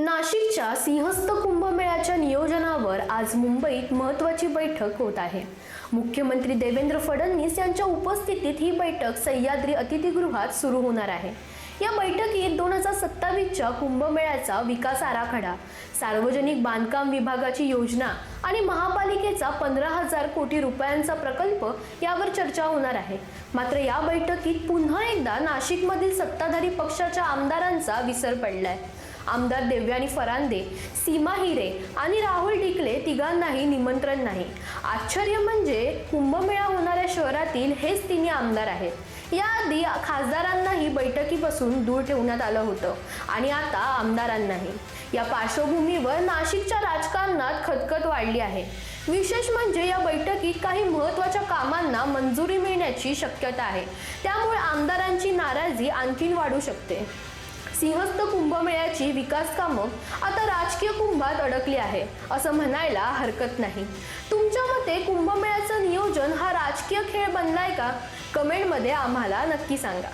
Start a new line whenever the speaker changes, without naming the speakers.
नाशिकच्या सिंहस्थ कुंभमेळ्याच्या नियोजनावर आज मुंबईत महत्त्वाची बैठक होत आहे. मुख्यमंत्री देवेंद्र फडणवीस यांच्या उपस्थितीत ही बैठक सह्याद्री अतिथीगृहात सुरू होणार आहे. या बैठकीत दोन हजार सत्तावीसच्या कुंभमेळ्याचा विकास आराखडा सार्वजनिक बांधकाम विभागाची योजना आणि महापालिकेचा पंधरा हजार कोटी रुपयांचा प्रकल्प यावर चर्चा होणार आहे. मात्र या बैठकीत पुन्हा एकदा नाशिकमधील सत्ताधारी पक्षाच्या आमदारांचा विसर पडलाय. आमदार देवयानी फरांदे सीमा हिरे आणि राहुल डिकले तिघांनाही निमंत्रण नाही. आश्चर्य म्हणजे कुंभमेळा होणाऱ्या शहरातील हेच तिन्ही आमदार आहेत. याआधी खासदारांनाही बैठकीपासून दूर ठेवण्यात आलं होतं आणि आता आमदारांनाही. या पार्श्वभूमीवर नाशिकच्या राजकारणात खतखत वाढली आहे. विशेष म्हणजे या बैठकीत काही महत्त्वाच्या कामांना मंजुरी मिळण्याची शक्यता आहे. त्यामुळे आमदारांची नाराजी आणखीन वाढू शकते. सिंहस्थ कुंभमेळ्याची विकास कामं आता राजकीय कुंभात अडकली आहे असं म्हणायला हरकत नाही. तुमच्या मते कुंभमेळ्याचं नियोजन हा राजकीय खेळ बनलाय का? कमेंटमध्ये आम्हाला नक्की सांगा.